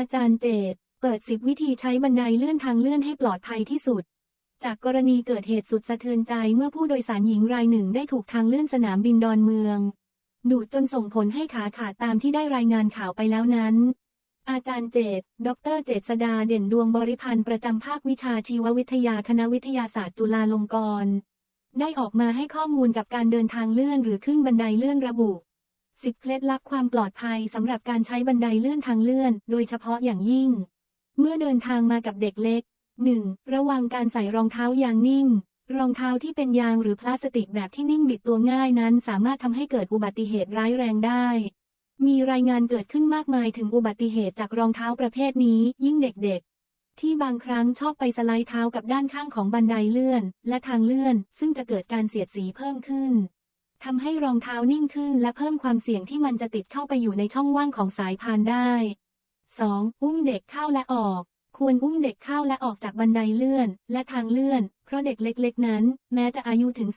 อาจารย์เจต เปิด10วิธีใช้บันไดเลื่อนทางเลื่อนให้ปลอดภัยที่สุด จากกรณีเกิดเหตุสุดสะเทือนใจเมื่อผู้โดยสารหญิงรายหนึ่งได้ถูกทางเลื่อนสนามบินดอนเมือง ดูดจนส่งผลให้ขาขาดตามที่ได้รายงานข่าวไปแล้วนั้น อาจารย์เจต ดรเจษดาเด่นดวงบริพันธ์ประจำภาควิชาชีววิทยาคณะวิทยาศาสตร์จุฬาลงกรณ์ได้ออกมาให้ข้อมูลกับการเดินทางเลื่อนหรือขึ้นบันไดเลื่อนระบุ สิบเคล็ดลับความปลอดภัยสำหรับการใช้บันไดเลื่อนทางเลื่อน โดยเฉพาะอย่างยิ่ง เมื่อเดินทางมากับเด็กเล็ก 1. ระวังการใส่รองเท้ายางนิ่ง รองเท้าที่เป็นยางหรือพลาสติกแบบที่นิ่งบิดตัวง่ายนั้น สามารถทำให้เกิดอุบัติเหตุร้ายแรงได้ มีรายงานเกิดขึ้นมากมายถึงอุบัติเหตุจากรองเท้าประเภทนี้ยิ่งเด็กๆ ที่บางครั้งชอบไปสไลด์เท้ากับด้านข้างของบันไดเลื่อน และทางเลื่อน ซึ่งจะเกิดการเสียดสีเพิ่มขึ้น ทำให้รองเท้านิ่งขึ้นและเพิ่มความเสี่ยงที่มันจะติดเข้าไปอยู่ในช่องว่างของสายพานได้ 2. อุ้มเด็กเข้าและออก ควรอุ้มเด็กเข้าและออกจากบันไดเลื่อน และทางเลื่อน เพราะเด็กเล็กๆ นั้น แม้จะอายุถึง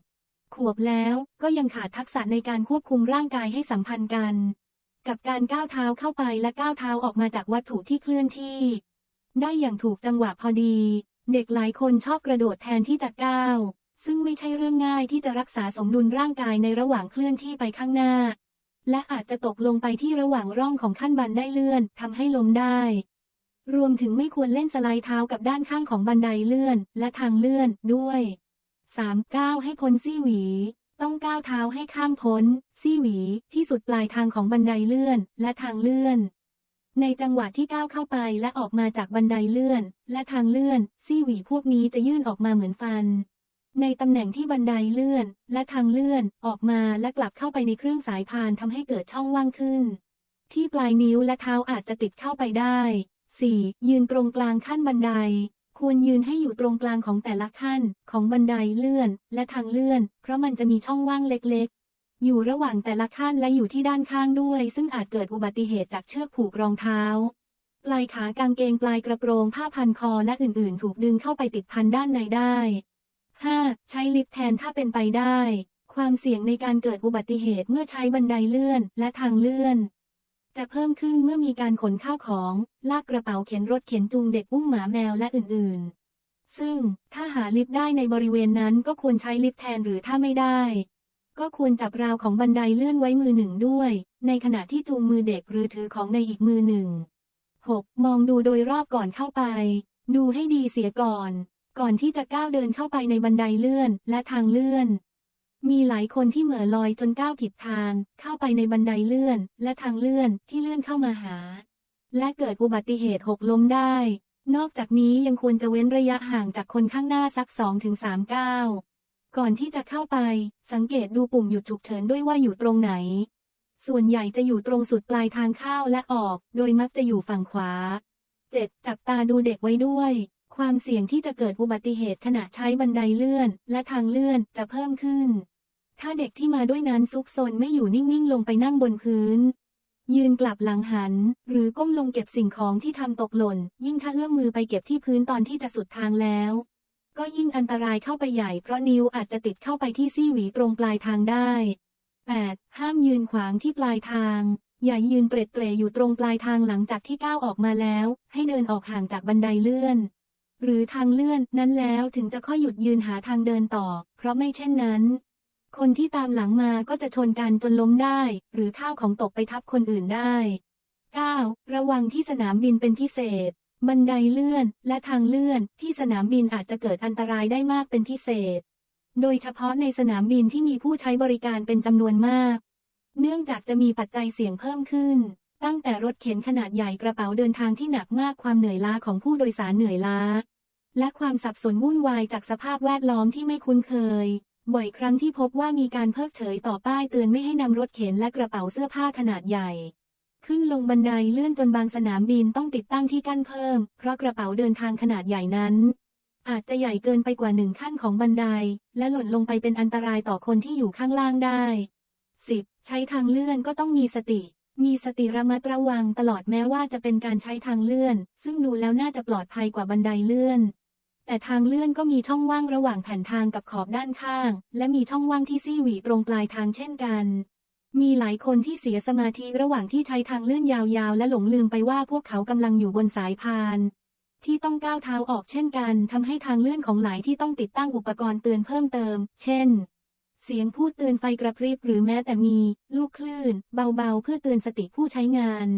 4 ขวบแล้วก็ยังขาดทักษะในการควบคุมร่างกายให้สัมพันธ์กัน กับการก้าวเท้าเข้าไปและก้าวเท้าออกมาจากวัตถุที่เคลื่อนที่ ได้อย่างถูกจังหวะพอดี เด็กหลายคนชอบกระโดดแทนที่จะก้าว ซึ่งไม่ใช่เรื่องง่ายที่จะรักษาสมดุลร่างกายในระหว่างเคลื่อนที่ไปข้างหน้า และอาจจะตกลงไปที่ระหว่างร่องของขั้นบันไดเลื่อนทำให้ล้มได้ รวมถึงไม่ควรเล่นสไลด์เท้ากับด้านข้างของบันไดเลื่อน และทางเลื่อนด้วย 3. ก้าวให้พ้นซี่หวี ต้องก้าวเท้าให้ข้ามพ้น ซี่หวี ที่สุดปลายทางของบันไดเลื่อน และทางเลื่อน ในจังหวะที่ก้าวเข้าไปและออกมาจากบันไดเลื่อน และทางเลื่อน ซี่หวีพวกนี้จะยื่นออกมาเหมือนฟัน ในตำแหน่งที่บันไดเลื่อน และทางเลื่อนออกมาและกลับเข้าไปในเครื่องสายพานทำให้เกิดช่องว่างขึ้น ที่ปลายนิ้วและเท้าอาจจะติดเข้าไปได้ 4. ยืนตรงกลางขั้นบันได ควรยืนให้อยู่ตรงกลางของแต่ละขั้นของบันไดเลื่อน และทางเลื่อน เพราะมันจะมีช่องว่างเล็กๆ อยู่ระหว่างแต่ละขั้นและอยู่ที่ด้านข้างด้วย ซึ่งอาจเกิดอุบัติเหตุจากเชือกผูกรองเท้าปลายขากางเกงปลายกระโปรงผ้าพันคอและอื่นๆ ถูกดึงเข้าไปติดพันด้านในได้ 5. ใช้ลิฟต์แทนถ้าเป็นไปได้ ความเสี่ยงในการเกิดอุบัติเหตุเมื่อใช้บันไดเลื่อนและทางเลื่อน จะเพิ่มขึ้นเมื่อมีการขนข้าวของ ลากกระเป๋าเข็นรถเข็นจูงเด็กอุ้มหมาแมวและอื่นๆ ซึ่งถ้าหาลิฟต์ได้ในบริเวณนั้นก็ควรใช้ลิฟต์แทนหรือถ้าไม่ได้ ก็ควรจับราวของบันไดเลื่อนไว้มือหนึ่งด้วย ในขณะที่จูงมือเด็กหรือถือของในอีกมือหนึ่ง 6. มองดูโดยรอบก่อนเข้าไป ดูให้ดีเสียก่อน ก่อนที่จะก้าวเดินเข้าไปในบันไดเลื่อนและทางเลื่อน มีหลายคนที่เหม่อลอยจนก้าวผิดทาง เข้าไปในบันไดเลื่อน และทางเลื่อนที่เลื่อนเข้ามาหา และเกิดอุบัติเหตุหกล้มได้ นอกจากนี้ยังควรจะเว้นระยะห่างจากคนข้างหน้าสัก2-3ก้าวก่อนที่จะเข้าไป สังเกตดูปุ่มหยุดฉุกเฉินด้วยว่าอยู่ตรงไหน ส่วนใหญ่จะอยู่ตรงสุดปลายทางเข้าและออก โดยมักจะอยู่ฝั่งขวา 7. จับตาดูเด็กไว้ด้วย ความเสี่ยงที่จะเกิดอุบัติเหตุขณะใช้บันไดเลื่อน และทางเลื่อนจะเพิ่มขึ้น ถ้าเด็กที่มาด้วยนั้นซุกซนไม่อยู่นิ่งๆ ลงไปนั่งบนพื้น ยืนกลับหลังหัน หรือก้มลงเก็บสิ่งของที่ทำตกหล่น ยิ่งถ้าเอื้อมมือไปเก็บที่พื้นตอนที่จะสุดทางแล้ว ก็ยิ่งอันตรายเข้าไปใหญ่เพราะนิ้วอาจจะติดเข้าไปที่ซี่หวีตรงปลายทางได้ 8. ห้ามยืนขวางที่ปลายทางอย่ายืนเตร็ดเตรอยู่ตรงปลายทางหลังจากที่ก้าวออกมาแล้ว ให้เดินออกห่างจากบันไดเลื่อน หรือทางเลื่อนนั้นแล้วถึงจะค่อยหยุดยืนหาทางเดินต่อ เพราะไม่เช่นนั้น คนที่ตามหลังมาก็จะชนกันจนล้มได้ หรือข้าวของตกไปทับคนอื่นได้ 9. ระวังที่สนามบินเป็นพิเศษ บันไดเลื่อนและทางเลื่อนที่สนามบินอาจจะเกิดอันตรายได้มากเป็นพิเศษ โดยเฉพาะในสนามบินที่มีผู้ใช้บริการเป็นจำนวนมาก เนื่องจากจะมีปัจจัยเสี่ยงเพิ่มขึ้น ตั้งแต่รถเข็นขนาดใหญ่กระเป๋าเดินทางที่หนักมากความเหนื่อยล้าของผู้โดยสารเหนื่อยล้า และความสับสนวุ่นวายจากสภาพแวดล้อมที่ไม่คุ้นเคย บ่อยครั้งที่พบว่ามีการเพิกเฉยต่อป้ายเตือนไม่ให้นำรถเข็นและกระเป๋าเสื้อผ้าขนาดใหญ่ ขึ้นลงบันไดเลื่อนจนบางสนามบินต้องติดตั้งที่กั้นเพิ่ม เพราะกระเป๋าเดินทางขนาดใหญ่นั้น อาจจะใหญ่เกินไปกว่าหนึ่งขั้นของบันได และหล่นลงไปเป็นอันตรายต่อคนที่อยู่ข้างล่างได้ 10. ใช้ทางเลื่อนก็ต้องมีสติ มีสติระมัดระวังตลอดแม้ว่าจะเป็นการใช้ทางเลื่อน ซึ่งดูแล้วน่าจะปลอดภัยกว่าบันไดเลื่อน แต่ทางเลื่อนก็มีช่องว่างระหว่างแผ่นทางกับขอบด้านข้าง และมีช่องว่างที่ซี่หวีตรงปลายทางเช่นกัน มีหลายคนที่เสียสมาธิระหว่างที่ใช้ทางเลื่อนยาวๆ และหลงลืมไปว่าพวกเขากำลังอยู่บนสายพาน ที่ต้องก้าวเท้าออกเช่นกันทำให้ทางเลื่อนของหลายที่ต้องติดตั้งอุปกรณ์เตือนเพิ่มเติม เช่น เสียงพูดเตือนไฟกระพริบหรือแม้แต่มี ลูกคลื่น เบาๆ เพื่อเตือนสติผู้ใช้งาน